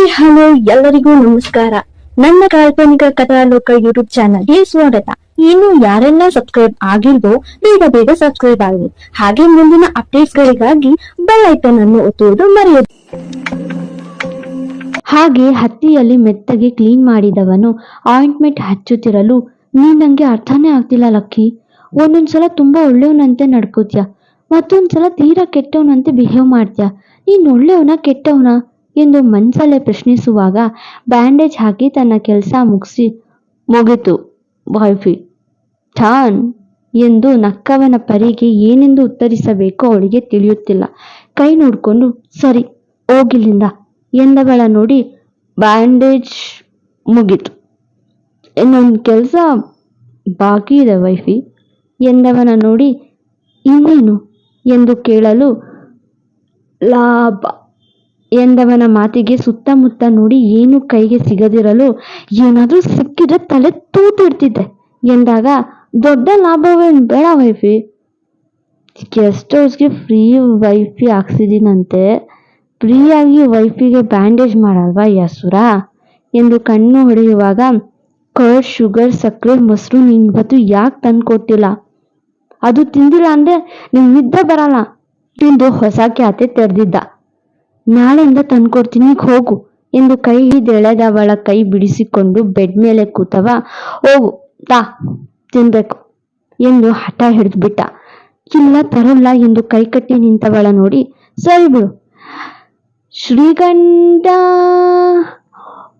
Hi, hello, ಎಲ್ಲರಿಗೂ ನಮಸ್ಕಾರ. ನನ್ನ ಕಾಲ್ಪನಿಕ ಕಥಾಲೋಕ ಯೂಟ್ಯೂಬ್ ಚಾನಲ್ಗೆ ಸ್ವಾಗತ. ಇನ್ನು ಯಾರೆಲ್ಲ ಸಬ್ಸ್ಕ್ರೈಬ್ ಆಗಿಲ್ವೋ, ಬೇಗ ಬೇಗ ಸಬ್ಸ್ಕ್ರೈಬ್ ಆಗಿ ಹಾಗೆ ಮುಂದಿನ ಅಪ್ಡೇಟ್ಸ್ ಗಳಿಗಾಗಿ ಬೆಲ್ ಐಕನ್ ಅನ್ನು ಒತ್ತುವುದು ಮರೆಯದು. ಹಾಗೆ ಹತ್ತಿಯಲ್ಲಿ ಮೆತ್ತಗೆ ಕ್ಲೀನ್ ಮಾಡಿದವನು ಆಯಿಂಟ್ಮೆಂಟ್ ಹಚ್ಚುತ್ತಿರಲು ನೀನ್ ನಂಗೆ ಅರ್ಥನೇ ಆಗ್ತಿಲ್ಲ ಲಕ್ಕಿ. ಒಂದೊಂದ್ಸಲ ತುಂಬಾ ಒಳ್ಳೆಯವನಂತೆ ನಡ್ಕೋತ್ಯ. ಮತ್ತೊಂದ್ಸಲ ತೀರಾ ಕೆಟ್ಟವನಂತೆ ಬಿಹೇವ್ ಮಾಡ್ತೀಯ. ನೀನ್ ಒಳ್ಳೆಯವನ ಕೆಟ್ಟವನ? ಎಂದು ಮನ್ಸಲ್ಲೇ ಪ್ರಶ್ನಿಸುವಾಗ ಬ್ಯಾಂಡೇಜ್ ಹಾಕಿ ತನ್ನ ಕೆಲಸ ಮುಗಿಸಿ ಮುಗಿತು. ವೈಫಿ ಠಾನ್ ಎಂದು ನಕ್ಕವನ ಪರಿಗೆ ಏನೆಂದು ಉತ್ತರಿಸಬೇಕೋ ಅವಳಿಗೆ ತಿಳಿಯುತ್ತಿಲ್ಲ. ಕೈ ನೋಡಿಕೊಂಡು, ಸರಿ, ಹೋಗಿಲ್ಲಿಂದ ಎಂದವಳ ನೋಡಿ ಬ್ಯಾಂಡೇಜ್ ಮುಗಿತು. ಇನ್ನೊಂದು ಕೆಲಸ ಬಾಕಿ ಇದೆ ವೈಫಿ ಎಂದವನ ನೋಡಿ, ಇನ್ನೇನು? ಎಂದು ಕೇಳಲು ಲಾಭ ಎಂದವನ ಮಾತಿಗೆ ಸುತ್ತಮುತ್ತ ನೋಡಿ ಏನು ಕೈಗೆ ಸಿಗದಿರಲು ಏನಾದರೂ ಸಿಕ್ಕಿದ್ರೆ ತಲೆ ತೂತಿಡ್ತಿದ್ದೆ ಎಂದಾಗ, ದೊಡ್ಡ ಲಾಭವೇನು ಬೇಡ ವೈಫಿ. ಗೆಸ್ಟ್ ಹೌಸ್ಗೆ ಫ್ರೀ ವೈಫಿ ಹಾಕ್ಸಿದ್ದೀನಂತೆ ಫ್ರೀಯಾಗಿ ವೈಫಿಗೆ ಬ್ಯಾಂಡೇಜ್ ಮಾಡಲ್ವಾ ಯಸುರ ಎಂದು ಕಣ್ಣು ಹೊಡೆಯುವಾಗ, ಕರ್ಡ್, ಶುಗರ್, ಸಕ್ಕರೆ, ಮೊಸರು ನೀನು ಯಾಕೆ ತಂದು ಕೊಟ್ಟಿಲ್ಲ ಅದು ತಿಂದಿಲ್ಲ ಅಂದ್ರೆ ನಿಂಗೆ ನಿದ್ದೆ ಬರಲ್ಲ. ತಿಂದು ಹೊಸ ಖ್ಯಾತೆ ತೆರೆದಿದ್ದ. ನಾಳೆಯಿಂದ ತಂದ್ಕೊಡ್ತೀನಿ ಹೋಗು ಎಂದು ಕೈ ಹಿಡಿದೆಳೆದವಳ ಕೈ ಬಿಡಿಸಿಕೊಂಡು ಬೆಡ್ ಮೇಲೆ ಕೂತವ. ಹೋಗು, ತಾ, ತಿನ್ಬೇಕು ಎಂದು ಹಠ ಹಿಡಿದ್ಬಿಟ್ಟ. ಇಲ್ಲ, ತರಲ್ಲ ಎಂದು ಕೈ ಕಟ್ಟಿ ನಿಂತವಳ ನೋಡಿ. ಸರಿ ಬಿಡು. ಶ್ರೀಕಂಠ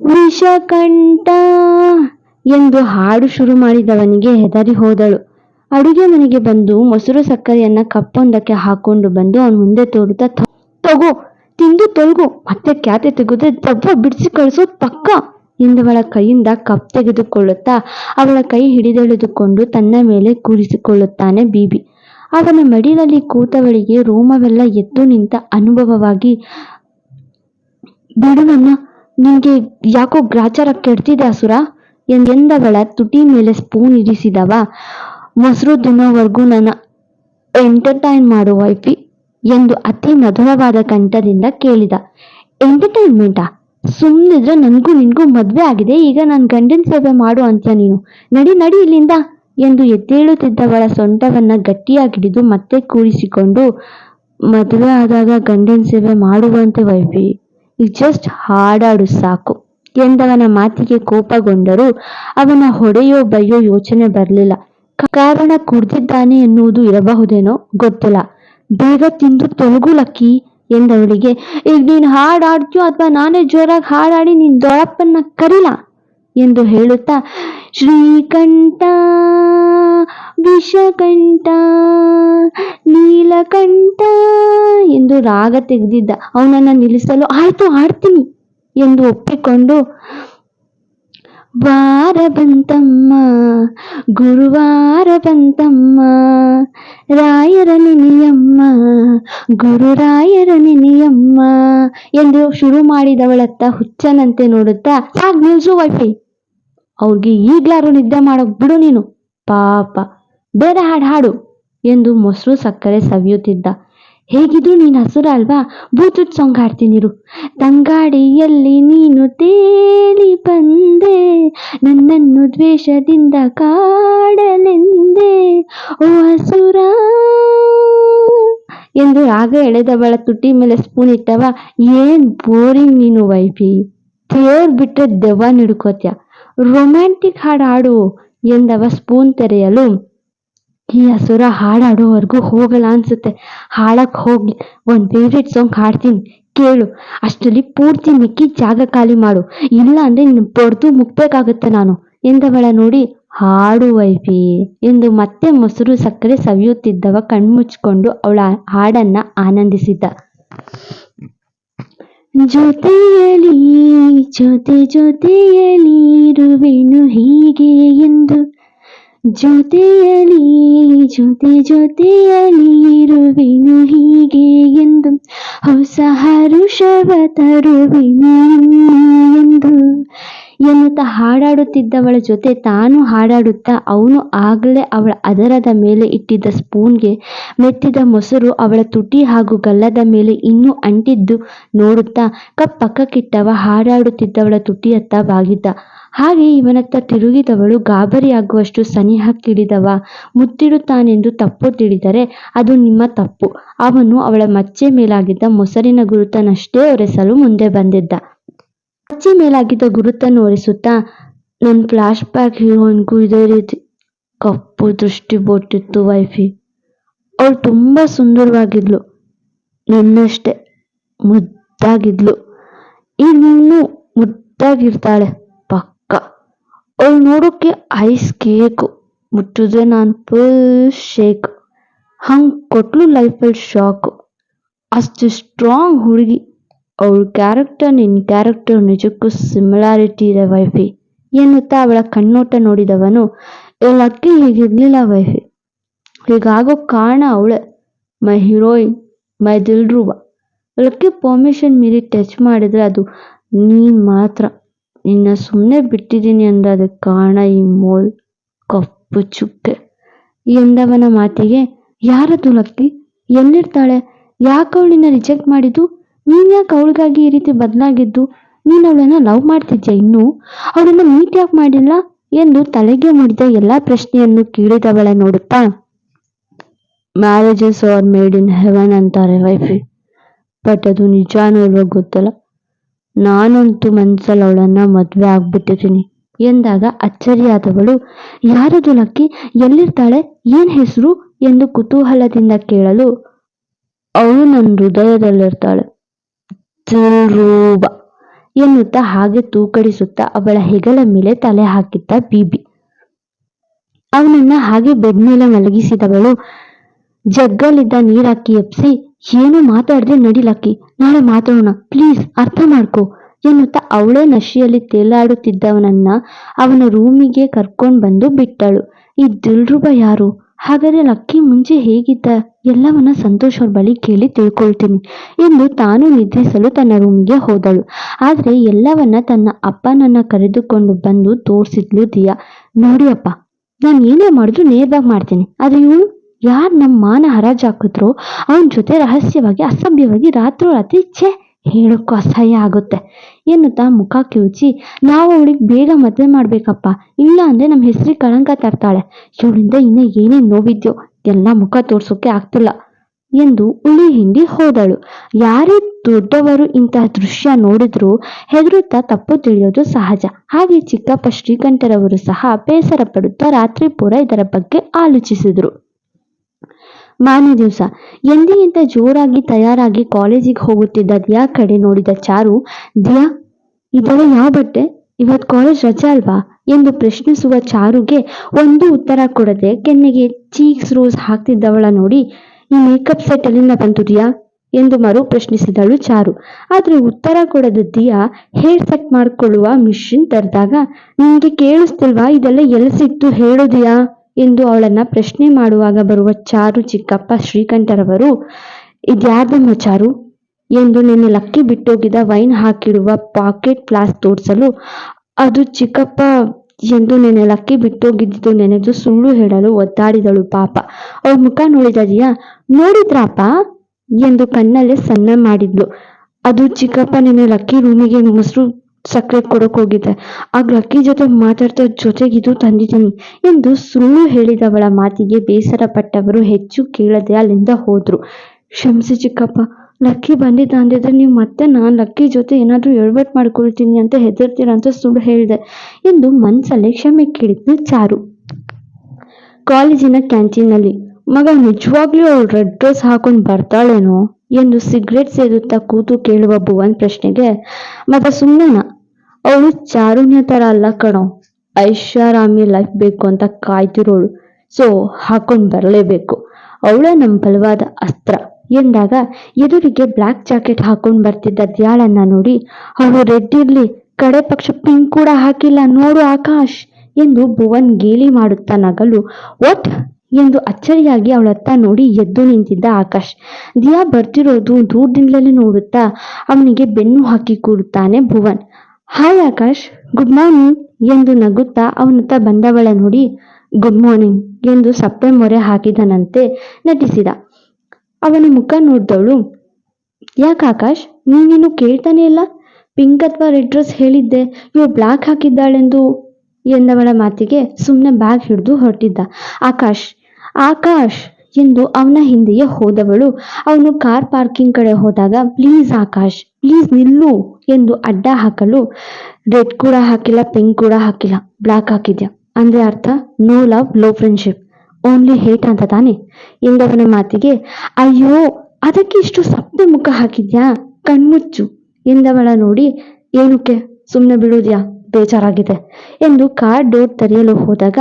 ವಿಷಕಂಠ ಎಂದು ಹಾಡು ಶುರು ಮಾಡಿದವನಿಗೆ ಹೆದರಿ ಹೋದಳು. ಅಡುಗೆ ಮನೆಗೆ ಬಂದು ಮೊಸರು ಸಕ್ಕರೆಯನ್ನ ಕಪ್ಪೊಂದಕ್ಕೆ ಹಾಕೊಂಡು ಬಂದು ಅವನ ಮುಂದೆ ತೋರುತ್ತಾ "ತ- ತಗೋ ತಿಂದು ತೊಲಗು ಮತ್ತೆ ಕ್ಯಾತೆ ತೆಗೆದ್ರೆ ದಬ್ಬ ಬಿಡಿಸಿ ಕಳಿಸೋದು ಪಕ್ಕ ಎಂದವಳ ಕೈಯಿಂದ ಕಪ್ ತೆಗೆದುಕೊಳ್ಳುತ್ತಾ ಅವಳ ಕೈ ಹಿಡಿದೆಳೆದುಕೊಂಡು ತನ್ನ ಮೇಲೆ ಕೂರಿಸಿಕೊಳ್ಳುತ್ತಾನೆ ಬೀಬಿ. ಅವನ ಮಡಿಲಲ್ಲಿ ಕೂತವಳಿಗೆ ರೋಮವೆಲ್ಲ ಎದ್ದು ನಿಂತ ಅನುಭವವಾಗಿ ಬಿಡುವನ್ನ ನಿಮಗೆ ಯಾಕೋ ಗ್ರಾಚಾರ ಕೆಡ್ತಿದೆ ಅಸುರ ಎಂದವಳ ತುಟಿ ಮೇಲೆ ಸ್ಪೂನ್ ಇರಿಸಿದವ. ಮೊಸರು ತಿನ್ನೋವರೆಗೂ ನನ್ನ ಎಂಟರ್ಟೈನ್ ಮಾಡು ವೈಫಿ. ಎಂದು ಅತಿ ಮಧುರವಾದ ಕಂಠದಿಂದ ಕೇಳಿದ. ಎಂಟರ್ಟೈನ್ಮೆಂಟಾ? ಸುಮ್ಮನಿದ್ರೆ ನನಗೂ ನಿನಗೂ ಮದುವೆ ಆಗಿದೆ. ಈಗ ನನ್ನ ಗಂಡಿನ ಸೇವೆ ಮಾಡು ಅಂತ ನೀನು. ನಡಿ ನಡಿ ಇಲ್ಲಿಂದ ಎಂದು ಎದ್ದೇಳುತ್ತಿದ್ದವಳ ಸೊಂಟವನ್ನ ಗಟ್ಟಿಯಾಗಿ ಹಿಡಿದು ಮತ್ತೆ ಕೂರಿಸಿಕೊಂಡು, ಮದುವೆ ಆದಾಗ ಗಂಡನ ಸೇವೆ ಮಾಡುವಂತೆ ವೈಫಿ, ಈ ಜಸ್ಟ್ ಹಾಡಾಡು ಸಾಕು ಎಂದವನ ಮಾತಿಗೆ ಕೋಪಗೊಂಡರೂ ಅವನ ಹೊಡೆಯೋ ಬೈಯೋ ಯೋಚನೆ ಬರಲಿಲ್ಲ. ಕಾರಣ ಕುಡ್ದಿದ್ದಾನೆ ಎನ್ನುವುದು ಇರಬಹುದೇನೋ ಗೊತ್ತಿಲ್ಲ. ಬೇಗ ತಿಂದು ತೊಲಗು ಲಕ್ಕಿ ಎಂದವಳಿಗೆ, ಈಗ ನೀನು ಹಾಡು ಹಾಡ್ತೀಯೋ ಅಥವಾ ನಾನೇ ಜೋರಾಗಿ ಹಾಡಾಡಿ ನಿನ್ನ ದೊಡ್ಡಪ್ಪನ್ನ ಕರಿಲ? ಎಂದು ಹೇಳುತ್ತಾ, ಶ್ರೀಕಂಠ, ವಿಷಕಂಠ, ನೀಲಕಂಠ ಎಂದು ರಾಗ ತೆಗೆದಿದ್ದ. ಅವನನ್ನು ನಿಲ್ಲಿಸಲು ಆಯ್ತು ಆಡ್ತೀನಿ ಎಂದು ಒಪ್ಪಿಕೊಂಡು ವಾರ ಬಂತಮ್ಮ ಗುರುವಾರ ಬಂತಮ್ಮ ರಾಯರ ನೆನೆಯಮ್ಮ ಗುರುರಾಯರ ನೆನೆಯಮ್ಮ ಎಂದು ಶುರು ಮಾಡಿದವಳತ್ತ ಹುಚ್ಚನಂತೆ ನೋಡುತ್ತಾ ಸಾಗ್ ನಿಲ್ಸು ವೈಫೈ. ಅವ್ರಿಗೆ ಈಗ್ಲಾರು ನಿದ್ದೆ ಮಾಡೋಕ್ ಬಿಡು ನೀನು. ಪಾಪ. ಬೇರೆ ಹಾಡು ಹಾಡು ಎಂದು ಮೊಸರು ಸಕ್ಕರೆ ಸವಿಯುತ್ತಿದ್ದ ಹೇಗಿದ್ರು ನೀನು ಹಸುರ ಅಲ್ವಾ? ಬ್ಲೂಟೂತ್ ಸಾಂಗ್ ಹಾಡ್ತೀನಿರು ತಂಗಾಡಿಯಲ್ಲಿ ನೀನು ತೇಲಿ ಬಂದೆ, ನನ್ನನ್ನು ದ್ವೇಷದಿಂದ ಕಾಡಲೆಂದೆ. ಓ ಹಸುರ! ಎಂದು ರಾಗ ಎಳೆದವಳ ತುಟಿ ಮೇಲೆ ಸ್ಪೂನ್ ಇಟ್ಟವ, ಏನ್ ಬೋರಿಂಗ್ ನೀನು ವೈಫಿ? ತೇರ್ ಬಿಟ್ಟರೆ ದೆವ್ವ ನಿಡ್ಕೋತ್ಯ? ರೊಮ್ಯಾಂಟಿಕ್ ಹಾಡು ಹಾಡು ಎಂದವ ಸ್ಪೂನ್ ತೆರೆಯಲು. ಈ ಹಸುರ ಹಾಡಾಡೋವರೆಗೂ ಹೋಗಲ್ಲ ಅನ್ಸುತ್ತೆ. ಹಾಡಕ್ಕೆ ಹೋಗಿ ಒಂದು ಫೇವ್ರೆಟ್ ಸಾಂಗ್ ಹಾಡ್ತೀನಿ. ಕೇಳು. ಅಷ್ಟರಲ್ಲಿ ಪೂರ್ತಿ ಮಿಕ್ಕಿ ಜಾಗ ಖಾಲಿ ಮಾಡು. ಇಲ್ಲ ಅಂದರೆ ನಿನ್ನ ಬಡ್ದು ಮುಗ್ಬೇಕಾಗುತ್ತೆ ನಾನು. ಎಂದವಳ ನೋಡಿ, ಹಾಡು ವೈಫಿ. ಎಂದು ಮತ್ತೆ ಮೊಸರು ಸಕ್ಕರೆ ಸವಿಯುತ್ತಿದ್ದವ ಕಣ್ಮುಚ್ಕೊಂಡು ಅವಳ ಹಾಡನ್ನ ಆನಂದಿಸಿದ್ದ ಜೊತೆಯಲಿ, ಜೊತೆ ಜೊತೆಯಲಿ ಇರುವೆನು ಹೀಗೆ ಎಂದು ಜೊತೆಯಲಿ, ಜೊತೆ ಜೊತೆಯಲಿ ಇರುವೆನು ಹೀಗೆ ಎಂದು. ಹೊಸ ಹರುಷವ ತರುವೆನು ಎಂದು. ಎನ್ನುತ್ತಾ ಹಾಡಾಡುತ್ತಿದ್ದವಳ ಜೊತೆ ತಾನು ಹಾಡಾಡುತ್ತಾ, ಅವನು ಆಗಲೇ ಅವಳ ಅದರದ ಮೇಲೆ ಇಟ್ಟಿದ್ದ ಸ್ಪೂನ್ಗೆ ಮೆತ್ತಿದ ಮೊಸರು ಅವಳ ತುಟಿ ಹಾಗೂ ಗಲ್ಲದ ಮೇಲೆ ಇನ್ನೂ ಅಂಟಿದ್ದು ನೋಡುತ್ತಾ ಕಪ್ಪಕ್ಕಿಟ್ಟವ ಹಾಡಾಡುತ್ತಿದ್ದವಳ ತುಟಿಯತ್ತ ಬಾಗಿದ್ದ. ಹಾಗೆ ಇವನತ್ತ ತಿರುಗಿದವಳು ಗಾಬರಿಯಾಗುವಷ್ಟು ಸನಿಹಕ್ಕಿಳಿದವ ಮುತ್ತಿಡುತ್ತಾನೆಂದು ತಪ್ಪು ತಿಳಿದರೆ ಅದು ನಿಮ್ಮ ತಪ್ಪು. ಅವನು ಅವಳ ಮಚ್ಚೆ ಮೇಲಾಗಿದ್ದ ಮೊಸರಿನ ಗುರುತನಷ್ಟೇ ಒರೆಸಲು ಮುಂದೆ ಬಂದಿದ್ದ. ಮಚ್ಚೆ ಮೇಲಾಗಿದ್ದ ಗುರುತನ್ನು ಒರೆಸುತ್ತಾ ನನ್ನ ಫ್ಲಾಶ್ ಬ್ಯಾಕ್ ಹೀರೋಯಿನ್ಗೂ ಇದೇ ರೀತಿ ಕಪ್ಪು ದೃಷ್ಟಿ ಬೊಟ್ಟಿತ್ತು ವೈಫಿ. ಅವಳು ತುಂಬ ಸುಂದರವಾಗಿದ್ಲು. ನನ್ನಷ್ಟೇ ಮುದ್ದಾಗಿದ್ಲು. ಇನ್ನೂ ಮುದ್ದಾಗಿರ್ತಾಳೆ. ಅವಳು ನೋಡೋಕೆ ಐಸ್ ಕೇಕು ಮುಟ್ಟಿದ್ರೆ ನಾನು ಫುಲ್ ಶೇಕ್ ಹಂಗೆ ಕೊಟ್ಲು ಲೈಫಲ್ಲಿ ಶಾಕು ಅಷ್ಟು ಸ್ಟ್ರಾಂಗ್ ಹುಡುಗಿ. ಅವಳ ಕ್ಯಾರೆಕ್ಟರ್ ನಿನ್ನ ಕ್ಯಾರೆಕ್ಟರ್ ನಿಜಕ್ಕೂ ಸಿಮಿಲಾರಿಟಿ ಇದೆ ವೈಫಿ. ಎನ್ನುತ್ತಾ ಅವಳ ಕಣ್ಣೋಟ ನೋಡಿದವನು ಲಕ್ಕಿ ಹೀಗಿರ್ಲಿಲ್ಲ ವೈಫಿ. ಹೀಗಾಗೋ ಕಾರಣ ಅವಳೆ. ಮೈ ಹೀರೋಯಿನ್ ಮೈ ದಿಲ್ರುಬ. ಅವಳಕ್ಕೆ ಪರ್ಮಿಷನ್ ಮೀರಿ ಟಚ್ ಮಾಡಿದರೆ ಅದು ನೀನು ಮಾತ್ರ. ನಿನ್ನ ಸುಮ್ಮನೆ ಬಿಟ್ಟಿದ್ದೀನಿ ಅಂದ ಅದಕ್ಕೆ ಕಾರಣ ಈ ಮೋಲ್ ಕಪ್ಪು ಚುಕ್ಕೆ. ಎಂದವನ ಮಾತಿಗೆ ಯಾರದು ಲಕ್ಕಿ ಎಲ್ಲಿರ್ತಾಳೆ? ಯಾಕೆ ಅವಳು ನಿನ್ನ ರಿಜೆಕ್ಟ್ ಮಾಡಿದ್ದು? ನೀನು ಯಾಕೆ ಅವಳಿಗಾಗಿ ಈ ರೀತಿ ಬದಲಾಗಿದ್ದು? ನೀನು ಅವಳನ್ನ ಲವ್ ಮಾಡ್ತಿದ್ಯಾ ಇನ್ನು? ಅವಳನ್ನ ಮೀಟ್ ಯಾಕೆ ಮಾಡಿಲ್ಲ? ಎಂದು ತಲೆಗೆ ಮುಡಿದ ಎಲ್ಲ ಪ್ರಶ್ನೆಯನ್ನು ಕೇಳಿದವಳ ನೋಡುತ್ತಾ marriages are made in heaven ಅಂತಾರೆ ವೈಫಿ. ಬಟ್ ಅದು ನಿಜಾನೋ ಇಲ್ವೋ ಗೊತ್ತಲ್ಲ? ನಾನಂತೂ ಮನ್ಸಲ್ಲಿ ಅವಳನ್ನ ಮದುವೆ ಆಗ್ಬಿಟ್ಟಿದ್ದೀನಿ ಎಂದಾಗ ಅಚ್ಚರಿಯಾದವಳು ಯಾರದು ಲಕ್ಕಿ ಎಲ್ಲಿರ್ತಾಳೆ? ಏನ್ ಹೆಸರು? ಎಂದು ಕುತೂಹಲದಿಂದ ಕೇಳಲು ಅವಳು ನನ್ನ ಹೃದಯದಲ್ಲಿರ್ತಾಳೆ. ದಿಲ್ರೂಬ ಎನ್ನುತ್ತಾ ಹಾಗೆ ತೂಕಡಿಸುತ್ತಾ ಅವಳ ಹೆಗಲ ಮೇಲೆ ತಲೆ ಹಾಕಿದ್ದ ಬೀಬಿ. ಅವನನ್ನ ಹಾಗೆ ಬೆಡ್ ಮೇಲೆ ಮಲಗಿಸಿದವಳು ಜಗ್ಗಲಿದ್ದ ನೀರಾಕಿ ಎಪ್ಸಿ ಏನು ಮಾತಾಡದೆ ನಡಿಲಕ್ಕಿ ನಾಳೆ ಮಾತಾಡೋಣ ಪ್ಲೀಸ್ ಅರ್ಥ ಮಾಡ್ಕೋ ಎನ್ನುತ್ತಾ ಅವಳೇ ನಶಿಯಲ್ಲಿ ತೇಲಾಡುತ್ತಿದ್ದವನನ್ನ ಅವನ ರೂಮಿಗೆ ಕರ್ಕೊಂಡು ಬಂದು ಬಿಟ್ಟಳು. ಈ ದಿಲ್ರುಬ ಯಾರು? ಹಾಗಾದ್ರೆ ಲಕ್ಕಿ ಮುಂಚೆ ಹೇಗಿದ್ದ? ಎಲ್ಲವನ್ನ ಸಂತೋಷ್ ಅವ್ರ ಬಳಿ ಕೇಳಿ ತಿಳ್ಕೊಳ್ತೀನಿ ಎಂದು ತಾನು ನಿದ್ರಿಸಲು ತನ್ನ ರೂಮಿಗೆ ಹೋದಳು. ಆದ್ರೆ ಎಲ್ಲವನ್ನ ತನ್ನ ಅಪ್ಪನನ್ನ ಕರೆದುಕೊಂಡು ಬಂದು ತೋರಿಸಿದ್ಲು ದಿಯಾ. ನೋಡಿ ಅಪ್ಪ ನಾನು ಏನೇ ಮಾಡಿದ್ರು ನೇರವಾಗಿ ಮಾಡ್ತೀನಿ, ಆದ್ರೆ ಇವಳು? ಯಾರು ನಮ್ಮ ಮಾನ ಹರಾಜು ಹಾಕಿದ್ರೋ ಅವನ ಜೊತೆ ರಹಸ್ಯವಾಗಿ, ಅಸಭ್ಯವಾಗಿ ರಾತ್ರೋರಾತ್ರಿ ಛೇ ಹೇಳೋಕ್ಕೂ ಅಸಹ್ಯ ಆಗುತ್ತೆ. ಎನ್ನುತ್ತಾ ಮುಖ ಕಿವುಚಿ, ನಾವು ಅವಳಿಗೆ ಬೇಗ ಮದುವೆ ಮಾಡ್ಬೇಕಪ್ಪ. ಇಲ್ಲ ಅಂದ್ರೆ ನಮ್ಮ ಹೆಸರಿಗೆ ಕಳಂಕ ತರ್ತಾಳೆ. ಇವಳಿಂದ ಇನ್ನೂ ಏನೇನು ನೋವಿದ್ಯೋ ಎಲ್ಲ ಮುಖ ತೋರ್ಸೋಕೆ ಆಗ್ತಿಲ್ಲ ಎಂದು ಉಳಿ ಹಿಂಡಿ ಹೋದಳು. ಯಾರೇ ದೊಡ್ಡವರು ಇಂತಹ ದೃಶ್ಯ ನೋಡಿದ್ರು ಹೆದರುತ್ತಾ ತಪ್ಪು ತಿಳಿಯೋದು ಸಹಜ. ಹಾಗೆ ಚಿಕ್ಕಪ್ಪ ಶ್ರೀಕಂಠರವರು ಸಹ ಬೇಸರ ಪಡುತ್ತಾ ರಾತ್ರಿ ಪೂರ ಇದರ ಬಗ್ಗೆ ಆಲೋಚಿಸಿದ್ರು. ಮಾರನೇ ದಿವಸ, ಎಂದಿಗಿಂತ ಜೋರಾಗಿ ತಯಾರಾಗಿ ಕಾಲೇಜಿಗೆ ಹೋಗುತ್ತಿದ್ದ ದಿಯಾ ಕಡೆ ನೋಡಿದ ಚಾರು, ದಿಯಾ ಇದೆಲ್ಲ ಯಾವ ಬಟ್ಟೆ? ಇವತ್ತು ಕಾಲೇಜ್ ರಜೆ ಅಲ್ವಾ? ಎಂದು ಪ್ರಶ್ನಿಸುವ ಚಾರುಗೆ ಒಂದು ಉತ್ತರ ಕೊಡದೆ ಕೆನ್ನೆಗೆ ಚೀಕ್ಸ್ ರೋಸ್ ಹಾಕ್ತಿದ್ದವಳ ನೋಡಿ, ಈ ಮೇಕಪ್ ಸೆಟ್ ಎಲ್ಲಿಂದ ಬಂತು ದಿಯಾ? ಎಂದು ಮರು ಪ್ರಶ್ನಿಸಿದಳು ಚಾರು. ಆದ್ರೆ ಉತ್ತರ ಕೊಡದ ದಿಯಾ ಹೇರ್ ಸೆಟ್ ಮಾಡಿಕೊಳ್ಳುವ ಮಿಷಿನ್ ತರೆದಾಗ ನಿಮಗೆ ಕೇಳಿಸ್ತಿಲ್ವಾ? ಇದೆಲ್ಲ ಎಲ್ಲಿ ಸಿಕ್ತು? ಹೇಳು ದಿಯಾ. ಎಂದು ಅವಳನ್ನ ಪ್ರಶ್ನೆ ಮಾಡುವಾಗ ಬರುವ ಚಾರು ಚಿಕ್ಕಪ್ಪ ಶ್ರೀಕಂಠರವರು ಇದ್ಯಾರ್ದಮ್ಮ ಚಾರು? ಎಂದು ನಿನ್ನೆ ಲಕ್ಕಿ ಬಿಟ್ಟೋಗಿದ ವೈನ್ ಹಾಕಿಡುವ ಪಾಕೆಟ್ ಫ್ಲಾಸ್ ತೋರಿಸಲು, ಅದು ಚಿಕ್ಕಪ್ಪ ಎಂದು ನೆನೆ ಲಕ್ಕಿ ಬಿಟ್ಟೋಗಿದ್ದು ನೆನೆದು ಸುಳ್ಳು ಹೇಳಲು ಒದ್ದಾಡಿದಳು ಪಾಪ. ಅವಳ ಮುಖ ನೋಡಿದ ದಿಯಾ ನೋಡಿದ್ರಾಪ? ಎಂದು ಕಣ್ಣಲ್ಲೇ ಸಣ್ಣ ಮಾಡಿದ್ಲು. ಅದು ಚಿಕ್ಕಪ್ಪ ನೆನೆ ಲಕ್ಕಿ ರೂಮಿಗೆ ಮೊಸರು ಸಕ್ಕರೆ ಕೊಡಕ್ ಹೋಗಿದ್ದೆ. ಆಗ ಲಕ್ಕಿ ಜೊತೆ ಮಾತಾಡ್ತಾ ಜೊತೆಗೆ ಇದು ತಂದಿದ್ದೀನಿ ಎಂದು ಸುಳ್ಳು ಹೇಳಿದವಳ ಮಾತಿಗೆ ಬೇಸರ ಪಟ್ಟವರು ಹೆಚ್ಚು ಕೇಳದೆ ಅಲ್ಲಿಂದ ಹೋದ್ರು. ಕ್ಷಮಿಸಿ ಚಿಕ್ಕಪ್ಪ, ಲಕ್ಕಿ ಬಂದಿದ್ದ ಅಂದಿದ್ರೆ ನೀವು ಮತ್ತೆ ನಾನು ಲಕ್ಕಿ ಜೊತೆ ಏನಾದರೂ ಎಡವಟ್ಟು ಮಾಡ್ಕೊಳ್ತೀನಿ ಅಂತ ಹೆದರ್ತೀರ ಅಂತ ಸುಳ್ಳು ಹೇಳಿದೆ ಎಂದು ಮನ್ಸಲ್ಲಿ ಕ್ಷಮೆ ಕೇಳಿದ್ದು ಚಾರು. ಕಾಲೇಜಿನ ಕ್ಯಾಂಟೀನಲ್ಲಿ ಮಗ ನಿಜವಾಗ್ಲೂ ಅವಳು ರೆಡ್ ಡ್ರೆಸ್ ಹಾಕೊಂಡು ಬರ್ತಾಳೇನೋ ಎಂದು ಸಿಗರೇಟ್ ಸೇದುತ್ತಾ ಕೂತು ಕೇಳುವ ಭುವನ್ ಪ್ರಶ್ನೆಗೆ, ಮಗ ಸುಮ್ಮನ ಅವಳು ಚಾರುಣ್ಯ ತರ ಅಲ್ಲ ಕಣೋ. ಐಷಾರಾಮಿ ಲೈಫ್ ಬೇಕು ಅಂತ ಕಾಯ್ತಿರೋಳು. ಸೊ, ಹಾಕೊಂಡು ಬರಲೇಬೇಕು. ಅವಳೇ ನಮ್ಮ ಬಲವಾದ ಅಸ್ತ್ರ. ಎಂದಾಗ ಎದುರಿಗೆ ಬ್ಲ್ಯಾಕ್ ಜಾಕೆಟ್ ಹಾಕೊಂಡು ಬರ್ತಿದ್ದ ದ್ಯಾಳನ್ನ ನೋಡಿ ಅವಳು ರೆಡ್ ಇರ್ಲಿ. ಕಡೆ ಪಕ್ಷ ಪಿಂಕ್ ಕೂಡ ಹಾಕಿಲ್ಲ. ನೋಡು ಆಕಾಶ್. ಎಂದು ಭುವನ್ ಗೇಲಿ ಮಾಡುತ್ತಾ ನಗಲು, ವಾಟ್? ಎಂದು ಅಚ್ಚರಿಯಾಗಿ ಅವಳತ್ತ ನೋಡಿ ಎದ್ದು ನಿಂತಿದ್ದ ಆಕಾಶ್. ದಿಯಾ ಬರ್ತಿರೋದು ದೂರದಿಂದಲೇ ನೋಡುತ್ತಾ ಅವನಿಗೆ ಬೆನ್ನು ಹಾಕಿ ಕೂಡುತ್ತಾನೆ Bhuvan. Hi Akash, good morning ಎಂದು ನಗುತ್ತಾ ಅವನತ್ತ ಬಂದವಳ ನೋಡಿ, ಗುಡ್ ಮಾರ್ನಿಂಗ್ ಎಂದು ಸಪ್ಪೆ ಮೊರೆ ಹಾಕಿದನಂತೆ ನಟಿಸಿದ. ಅವನ ಮುಖ ನೋಡಿದವಳು, ಯಾಕೆ ಆಕಾಶ್ ನೀನೇನು ಕೇಳ್ತಾನೆ ಇಲ್ಲ? ಪಿಂಕ್ ಅಥವಾ ರೆಡ್ ಡ್ರೆಸ್ ಹೇಳಿದ್ದೆ ಇವು ಬ್ಲ್ಯಾಕ್ ಹಾಕಿದ್ದಾಳೆಂದು ಎಂದವಳ ಮಾತಿಗೆ ಸುಮ್ಮನೆ ಬ್ಯಾಗ್ ಹಿಡಿದು ಹೊರಟಿದ್ದ. ಆಕಾಶ್ ಆಕಾಶ್ ಎಂದು ಅವನ ಹಿಂದೆಯೇ ಹೋದವಳು. ಅವನು ಕಾರ್ ಪಾರ್ಕಿಂಗ್ ಕಡೆ ಹೋದಾಗ, ಪ್ಲೀಸ್ ಆಕಾಶ್, ಪ್ಲೀಸ್ ನಿಲ್ಲು ಎಂದು ಅಡ್ಡ ಹಾಕಲು, ರೆಡ್ ಕೂಡ ಹಾಕಿಲ್ಲ, ಪಿಂಕ್ ಕೂಡ ಹಾಕಿಲ್ಲ, ಬ್ಲಾಕ್ ಹಾಕಿದ್ಯಾ? ಅಂದ್ರೆ ಅರ್ಥ, no love, no friendship, only hate ಅಂತ ತಾನೆ? ಎಂದವನ ಮಾತಿಗೆ, ಅಯ್ಯೋ, ಅದಕ್ಕೆ ಇಷ್ಟು ಸಪ್ಪೆ ಮುಖ ಹಾಕಿದ್ಯಾ? ಕಣ್ಮುಚ್ಚು ಎಂದವಳ ನೋಡಿ, ಏನಕ್ಕೆ ಸುಮ್ಮನೆ ಬಿಡುದ್ಯಾ? ಬೇಜಾರಾಗಿದೆ ಎಂದು ಕಾರ್ ಡೋರ್ ತೆರೆಯಲು ಹೋದಾಗ,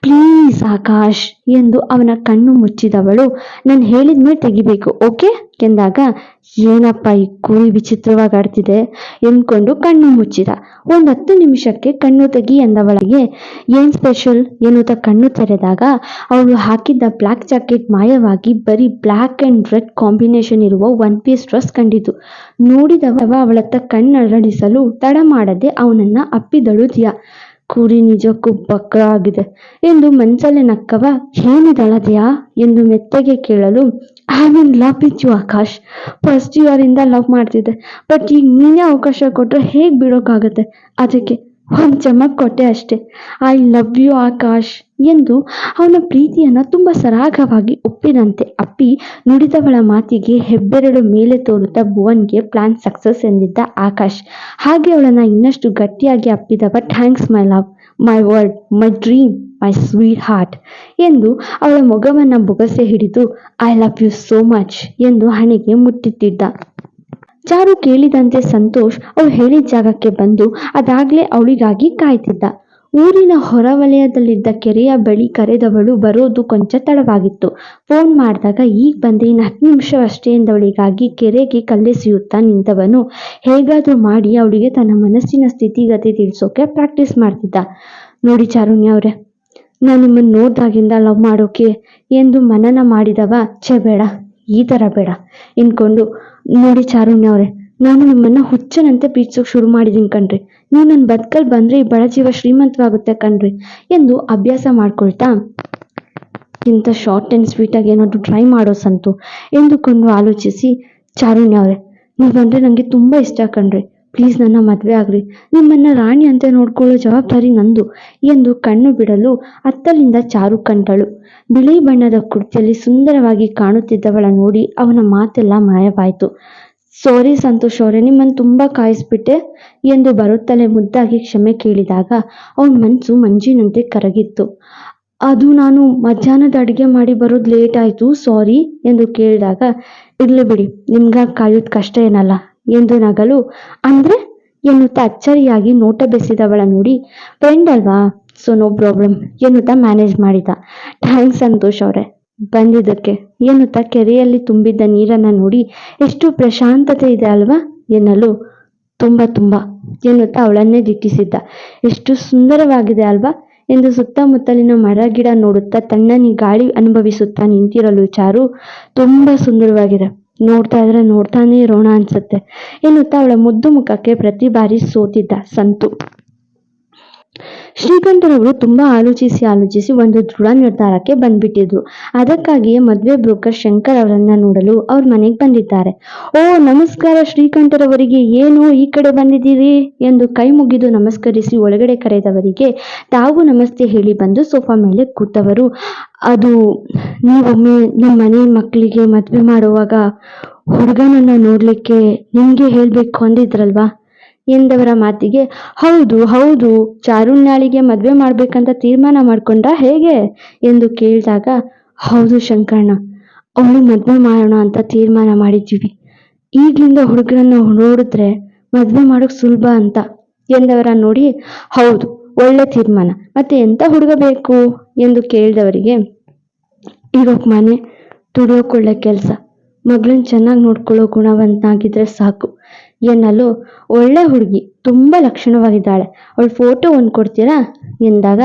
ಪ್ಲೀಸ್ ಆಕಾಶ್ ಎಂದು ಅವನ ಕಣ್ಣು ಮುಚ್ಚಿದವಳು, ನಾನು ಹೇಳಿದ್ಮೇಲೆ ತೆಗಿಬೇಕು, ಓಕೆ? ಎಂದಾಗ ಏನಪ್ಪ ಈ ಕುರಿ ವಿಚಿತ್ರವಾಗಿ ಆಡ್ತಿದೆ? ಎಂದ್ಕೊಂಡು ಕಣ್ಣು ಮುಚ್ಚಿದ. ಒಂದು ಹತ್ತು ನಿಮಿಷಕ್ಕೆ ಕಣ್ಣು ತೆಗಿ ಎಂದವಳಿಗೆ, ಏನ್ ಸ್ಪೆಷಲ್ ಎನ್ನುತ್ತ ಕಣ್ಣು ತೆರೆದಾಗ ಅವಳು ಹಾಕಿದ್ದ ಬ್ಲ್ಯಾಕ್ ಜಾಕೆಟ್ ಮಾಯವಾಗಿ ಬರೀ ಬ್ಲ್ಯಾಕ್ ಅಂಡ್ ರೆಡ್ ಕಾಂಬಿನೇಷನ್ ಇರುವ ಒನ್ ಪೀಸ್ ಡ್ರೆಸ್ ಕಂಡಿತು. ನೋಡಿದವ ಅವಳತ್ತ ಕಣ್ಣರಳಿಸಲು ತಡ ಮಾಡದೆ ಅವನನ್ನ ಅಪ್ಪಿದಳು ದಿಯಾ. ಕುರಿ ನಿಜಕ್ಕೂ ಬಕ್ರ ಆಗಿದೆ ಎಂದು ಮನ್ಸಲ್ಲೇ ನಕ್ಕವ, ಏನಿದಳದೆಯಾ? ಎಂದು ಮೆತ್ತಗೆ ಕೇಳಲು I mean love with you Akash. First year ಇಂದ ಲವ್ ಮಾಡ್ತಿದ್ದೆ. ಬಟ್ ಈಗ ನೀನೇ ಅವಕಾಶ ಕೊಟ್ರೆ ಹೇಗೆ ಬಿಡೋಕ್ಕಾಗತ್ತೆ ಅದಕ್ಕೆ ಒಂದು ಚಮಕ್ ಕೊಟ್ಟೆ ಅಷ್ಟೇ. ಐ ಲವ್ ಯು ಆಕಾಶ್ ಎಂದು ಅವನ ಪ್ರೀತಿಯನ್ನ ತುಂಬ ಸರಾಗವಾಗಿ ಒಪ್ಪಿದಂತೆ ಅಪ್ಪಿ ನುಡಿದವಳ ಮಾತಿಗೆ ಹೆಬ್ಬೆರಳು ಮೇಲೆ ತೋರುತ್ತಾ ಭುವನ್ಗೆ ಪ್ಲಾನ್ ಸಕ್ಸಸ್ ಎಂದಿದ್ದ ಆಕಾಶ್. ಹಾಗೆ ಅವಳನ್ನ ಇನ್ನಷ್ಟು ಗಟ್ಟಿಯಾಗಿ ಅಪ್ಪಿದವ thanks my love my world my dream my sweetheart ಎಂದು ಅವಳ ಮೊಗವನ್ನ ಬೊಗಸೆ ಹಿಡಿದು I love you so much ಎಂದು ಹಣೆಗೆ ಮುಟ್ಟಿಟ್ಟಿದ್ದ. ಚಾರು ಕೇಳಿದಂತೆ ಸಂತೋಷ್ ಅವಳು ಹೇಳಿದ ಜಾಗಕ್ಕೆ ಬಂದು ಅದಾಗ್ಲೇ ಅವಳಿಗಾಗಿ ಕಾಯ್ತಿದ್ದ. ಊರಿನ ಹೊರವಲಯದಲ್ಲಿದ್ದ ಕೆರೆಯ ಬಳಿ ಕರೆದವಳು ಬರೋದು ಕೊಂಚ ತಡವಾಗಿತ್ತು. ಫೋನ್ ಮಾಡಿದಾಗ, ಈಗ ಬಂದೆ, ಇನ್ನು ಹತ್ತು ನಿಮಿಷವಷ್ಟೇ ಎಂದವಳಿಗಾಗಿ ಕೆರೆಗೆ ಕಲ್ಲೆಸೆಯುತ್ತಾ ನಿಂತವನು. ಹೇಗಾದರೂ ಮಾಡಿ ಅವಳಿಗೆ ತನ್ನ ಮನಸ್ಸಿನ ಸ್ಥಿತಿಗತಿ ತಿಳಿಸೋಕೆ ಪ್ರಾಕ್ಟೀಸ್ ಮಾಡ್ತಿದ್ದ. ನೋಡಿ ಚಾರುಣ್ಯ ಅವರೇ, ನಾನು ನಿಮ್ಮನ್ನು ನೋಡ್ದಾಗಿಂದ ಲವ್ ಮಾಡೋಕೆ ಎಂದು ಮನನ ಮಾಡಿದವ ಛೆ ಬೇಡ. ಈ ಥರ ಬೇಡ. ಇನ್ಕೊಂಡು ನೋಡಿ ಚಾರುಣ್ಯ ಅವರೇ, ನಾನು ನಿಮ್ಮನ್ನ ಹುಚ್ಚನಂತೆ ಪ್ರೀತಿಸೋಕೆ ಶುರು ಮಾಡಿದ್ದೀನಿ ಕಣ್ರಿ. ನೀವು ನನ್ನ ಬದುಕಲ್ಲಿ ಬಂದ್ರೆ ಈ ಬಡ ಜೀವ ಶ್ರೀಮಂತವಾಗುತ್ತೆ ಕಣ್ರಿ ಎಂದು ಅಭ್ಯಾಸ ಮಾಡ್ಕೊಳ್ತಾ, ಇಂಥ ಶಾರ್ಟ್ ಆ್ಯಂಡ್ ಸ್ವೀಟಾಗಿ ಏನಾದರೂ ಟ್ರೈ ಮಾಡೋ ಸಂತು ಎಂದುಕೊಂಡು ಆಲೋಚಿಸಿ ಚಾರುಣ್ಯ ಅವರೇ ಬಂದರೆ ನನಗೆ ತುಂಬ ಇಷ್ಟ ಕಣ್ರಿ. ಪ್ಲೀಸ್ ನನ್ನ ಮದುವೆ ಆಗ್ರಿ. ನಿಮ್ಮನ್ನ ರಾಣಿ ಅಂತ ನೋಡ್ಕೊಳ್ಳೋ ಜವಾಬ್ದಾರಿ ನಂದು ಎಂದು ಕಣ್ಣು ಬಿಡಲು ಅತ್ತಲಿಂದ ಚಾರು ಕಂಡಳು. ಬಿಳಿ ಬಣ್ಣದ ಕುರ್ತಿಯಲ್ಲಿ ಸುಂದರವಾಗಿ ಕಾಣುತ್ತಿದ್ದವಳ ನೋಡಿ ಅವನ ಮಾತೆಲ್ಲ ಮಾಯವಾಯಿತು. ಸಾರಿ ಸಂತೋಷ್ ಅವರೇ, ನಿಮ್ಮನ್ನು ತುಂಬ ಕಾಯಿಸ್ಬಿಟ್ಟೆ ಎಂದು ಬರುತ್ತಲೇ ಮುದ್ದಾಗಿ ಕ್ಷಮೆ ಕೇಳಿದಾಗ ಅವನ ಮನಸ್ಸು ಮಂಜಿನಂತೆ ಕರಗಿತ್ತು. ಅದು ನಾನು ಮಧ್ಯಾಹ್ನದ ಅಡುಗೆ ಮಾಡಿ ಬರೋದು ಲೇಟ್ ಆಯಿತು, ಸಾರಿ ಎಂದು ಕೇಳಿದಾಗ, ಇರಲಿ ಬಿಡಿ ನಿಮ್ಗಾಗಿ ಕಾಯೋದು ಕಷ್ಟ ಏನಲ್ಲ ಎಂದು ನಗಲು. ಅಂದ್ರೆ ಎನ್ನುತ್ತಾ ಅಚ್ಚರಿಯಾಗಿ ನೋಟ ಬೆಸಿದವಳ ನೋಡಿ ಫ್ರೆಂಡ್ ಅಲ್ವಾ? ಸೊ ನೋ ಪ್ರಾಬ್ಲಮ್ ಎನ್ನುತ್ತಾ ಮ್ಯಾನೇಜ್ ಮಾಡಿದ. ಥ್ಯಾಂಕ್ಸ್ ಸಂತೋಷ್ ಅವರೇ, ಬಂದಿದ್ದಕ್ಕೆ, ಎನ್ನುತ್ತಾ ಕೆರೆಯಲ್ಲಿ ತುಂಬಿದ್ದ ನೀರನ್ನ ನೋಡಿ, ಎಷ್ಟು ಪ್ರಶಾಂತತೆ ಇದೆ ಅಲ್ವಾ? ಎನ್ನಲು ತುಂಬ ತುಂಬ ಎನ್ನುತ್ತಾ ಅವಳನ್ನೇ ದಿಟ್ಟಿಸಿದ್ದ. ಎಷ್ಟು ಸುಂದರವಾಗಿದೆ ಅಲ್ವಾ? ಎಂದು ಸುತ್ತಮುತ್ತಲಿನ ಮರ ಗಿಡ ನೋಡುತ್ತಾ ತಣ್ಣನಿ ಗಾಳಿ ಅನುಭವಿಸುತ್ತಾ ನಿಂತಿರಲು ಚಾರು ತುಂಬ ಸುಂದರವಾಗಿದೆ. ನೋಡ್ತಾ ಇದ್ರೆ ನೋಡ್ತಾನೆ ಇರೋಣ ಅನ್ಸುತ್ತೆ. ಎನ್ನುತ್ತಾ ಅವಳ ಮುದ್ದು ಮುಖಕ್ಕೆ ಪ್ರತಿ ಬಾರಿ ಸೋತಿದ್ದ ಸಂತು. ಶ್ರೀಕಂಠರವರು ತುಂಬ ಆಲೋಚಿಸಿ ಆಲೋಚಿಸಿ ಒಂದು ದೃಢ ನಿರ್ಧಾರಕ್ಕೆ ಬಂದ್ಬಿಟ್ಟಿದ್ರು. ಅದಕ್ಕಾಗಿಯೇ ಮದುವೆ ಬ್ರೋಕರ್ ಶಂಕರ್ ಅವರನ್ನ ನೋಡಲು ಅವ್ರ ಮನೆಗೆ ಬಂದಿದ್ದಾರೆ. ಓ, ನಮಸ್ಕಾರ ಶ್ರೀಕಂಠರವರಿಗೆ ಏನು ಈ ಕಡೆ ಬಂದಿದ್ದೀರಿ? ಎಂದು ಕೈ ಮುಗಿದು ನಮಸ್ಕರಿಸಿ ಒಳಗಡೆ ಕರೆದವರಿಗೆ, ತಾವು ನಮಸ್ತೆ ಹೇಳಿ ಬಂದು ಸೋಫಾ ಮೇಲೆ ಕೂತವರು, ಅದು ನೀವೊಮ್ಮೆ ನಮ್ಮ ಮನೆ ಮಕ್ಕಳಿಗೆ ಮದುವೆ ಮಾಡುವಾಗ ಹುಡುಗನನ್ನ ನೋಡ್ಲಿಕ್ಕೆ ನಿಮ್ಗೆ ಹೇಳ್ಬೇಕು ಅಂದಿದ್ರಲ್ವಾ? ಎಂದವರ ಮಾತಿಗೆ, ಹೌದು ಹೌದು ಚಾರುಣ್ಯಾಳಿಗೆ ಮದುವೆ ಮಾಡ್ಬೇಕಂತ ತೀರ್ಮಾನ ಮಾಡ್ಕೊಂಡ ಹೇಗೆ? ಎಂದು ಕೇಳಿದಾಗ, ಹೌದು ಶಂಕರಣ್ಣ, ಅವಳು ಮದುವೆ ಮಾಡೋಣ ಅಂತ ತೀರ್ಮಾನ ಮಾಡಿದ್ದೀವಿ. ಈಗ್ಲಿಂದ ಹುಡುಗರನ್ನ ನೋಡಿದ್ರೆ ಮದುವೆ ಮಾಡೋಕೆ ಸುಲಭ ಅಂತ ಎಂದವರ ನೋಡಿ, ಹೌದು, ಒಳ್ಳೆ ತೀರ್ಮಾನ. ಮತ್ತೆ ಎಂತ ಹುಡುಗ ಬೇಕು? ಎಂದು ಕೇಳಿದವರಿಗೆ ಇರೋಕ್ ಮನೆ ದುಡಿಯೋಕ್ ಒಳ್ಳೆ ಕೆಲಸ. ಮಗಳನ್ನ ಚೆನ್ನಾಗಿ ನೋಡ್ಕೊಳ್ಳೋ ಗುಣವಂತನಾಗಿದ್ರೆ ಸಾಕು. ಎನ್ನಲು ಒಳ್ಳೆ ಹುಡುಗಿ, ತುಂಬ ಲಕ್ಷಣವಾಗಿದ್ದಾಳೆ. ಅವಳ ಫೋಟೋ ಒಂದು ಕೊಡ್ತೀರಾ? ಎಂದಾಗ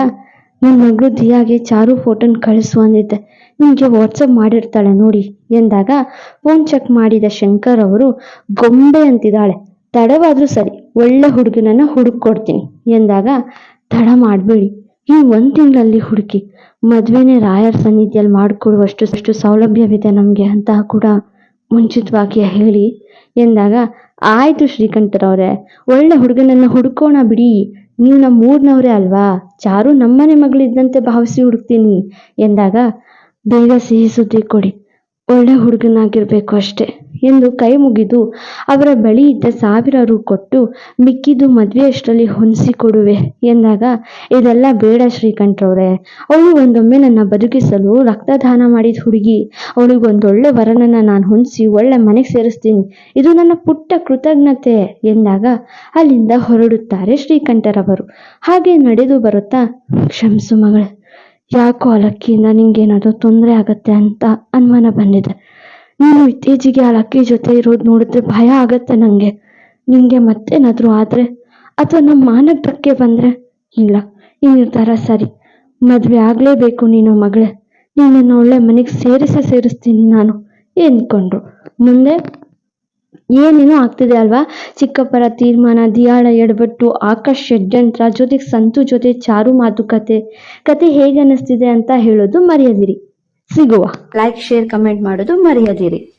ನನ್ನ ಮಗಳು ದಿಯಾಗೆ ಚಾರು ಫೋಟೋನ ಕಳಿಸು ಅಂದಿದ್ದೆ. ನಿಮಗೆ ವಾಟ್ಸಪ್ ಮಾಡಿರ್ತಾಳೆ ನೋಡಿ ಎಂದಾಗ ಫೋನ್ ಚೆಕ್ ಮಾಡಿದ ಶಂಕರ್ ಅವರು, ಗೊಂಬೆ ಅಂತಿದ್ದಾಳೆ. ತಡವಾದರೂ ಸರಿ, ಒಳ್ಳೆ ಹುಡುಗನನ್ನ ಹುಡುಕೊಡ್ತೀನಿ ಎಂದಾಗ, ತಡ ಮಾಡಬೇಡಿ. ಈ ಒಂದು ತಿಂಗಳಲ್ಲಿ ಹುಡುಕಿ, ಮದುವೆನೇ ರಾಯರ ಸನ್ನಿಧಿಯಲ್ಲಿ ಮಾಡಿಕೊಡುವಷ್ಟು ಸೌಲಭ್ಯವಿದೆ ನಮಗೆ ಅಂತ ಕೂಡ ಮುಂಚಿತವಾಗಿ ಹೇಳಿ ಎಂದಾಗ ಆಯಿತು ಶ್ರೀಕಂಠರವರೇ ಒಳ್ಳೆ ಹುಡುಗನನ್ನ ಹುಡುಕೋಣ ಬಿಡಿ. ನೀವು ನಮ್ಮ ಊರಿನವರೇ ಅಲ್ವಾ? ಚಾರು ನಮ್ಮನೆ ಮಗಳಿದ್ದಂತೆ ಭಾವಿಸಿ ಹುಡುಕ್ತೀನಿ ಎಂದಾಗ ಬೇಗ ಸಿಹಿ ಸುದ್ದಿ ಕೊಡಿ. ಒಳ್ಳೆ ಹುಡುಗನಾಗಿರ್ಬೇಕು ಅಷ್ಟೇ. ಎಂದು ಕೈ ಮುಗಿದು ಅವರ ಬಳಿ ಇದ್ದ ಸಾವಿರ ರು ಕೊಟ್ಟು, ಮಿಕ್ಕಿದ್ದು ಮದುವೆ ಅಷ್ಟರಲ್ಲಿ ಹೊಂದಿಸಿ ಕೊಡುವೆ ಎಂದಾಗ, ಇದೆಲ್ಲ ಬೇಡ ಶ್ರೀಕಂಠರವ್ರೆ ಅವಳು ಒಂದೊಮ್ಮೆ ನನ್ನ ಬದುಕಿಸಲು ರಕ್ತದಾನ ಮಾಡಿದ ಹುಡುಗಿ. ಅವಳಿಗೊಂದೊಳ್ಳೆ ವರನನ್ನ ನಾನು ಹೊಂದಿಸಿ ಒಳ್ಳೆ ಮನೆಗೆ ಸೇರಿಸ್ತೀನಿ. ಇದು ನನ್ನ ಪುಟ್ಟ ಕೃತಜ್ಞತೆ ಎಂದಾಗ, ಅಲ್ಲಿಂದ ಹೊರಡುತ್ತಾರೆ ಶ್ರೀಕಂಠರವರು. ಹಾಗೆ ನಡೆದು ಬರುತ್ತಾ, ಕ್ಷಮಿಸು ಮಗಳೇ, ಯಾಕೋ ಅಲಕ್ಕಿಯಿಂದ ಲಕ್ಕಿಯಿಂದ ನಿಂಗೇನಾದರೂ ತೊಂದರೆ ಆಗತ್ತೆ ಅಂತ ಅನುಮಾನ ಬಂದಿದೆ. ನೀನು ಇತ್ತೀಚೆಗೆ ಆ ಲಕ್ಕಿ ಜೊತೆ ಇರೋದು ನೋಡಿದ್ರೆ ಭಯ ಆಗತ್ತೆ ನನಗೆ ನಿಂಗೆ ಮತ್ತೇನಾದರೂ ಆದರೆ? ಅಥವಾ ನಮ್ಮ ಮಾನಕ್ಕೆ ಧಕ್ಕೆ ಬಂದರೆ? ಇಲ್ಲ ಈ ನಿರ್ಧಾರ ಸರಿ. ಮದುವೆ ಆಗಲೇಬೇಕು ನೀನು ಮಗಳೇ. ನಿನ್ನನ್ನು ಒಳ್ಳೆ ಮನೆಗೆ ಸೇರಿಸ ಸೇರಿಸ್ತೀನಿ ನಾನು, ಎಂದ್ಕೊಂಡ್ರು. ಮುಂದೆ? ಏನೇನೋ ಆಗ್ತಿದೆ ಅಲ್ವಾ? ಚಿಕ್ಕಪ್ಪರ ತೀರ್ಮಾನ, ದಿಯಾಳ ಎಡಬಟ್ಟು, ಆಕಾಶ್ ಷಡ್ಯಂತ್ರ, ಜೊತೆಗೆ ಸಂತು ಜೊತೆ ಚಾರು ಮಾತುಕತೆ. ಕತೆ ಹೇಗೆ ಅನ್ನಿಸ್ತಿದೆ ಅಂತ ಹೇಳೋದು ಮರೆಯದಿರಿ. ಸಿಗುವ. ಲೈಕ್ ಶೇರ್ ಕಮೆಂಟ್ ಮಾಡೋದು ಮರೆಯದಿರಿ.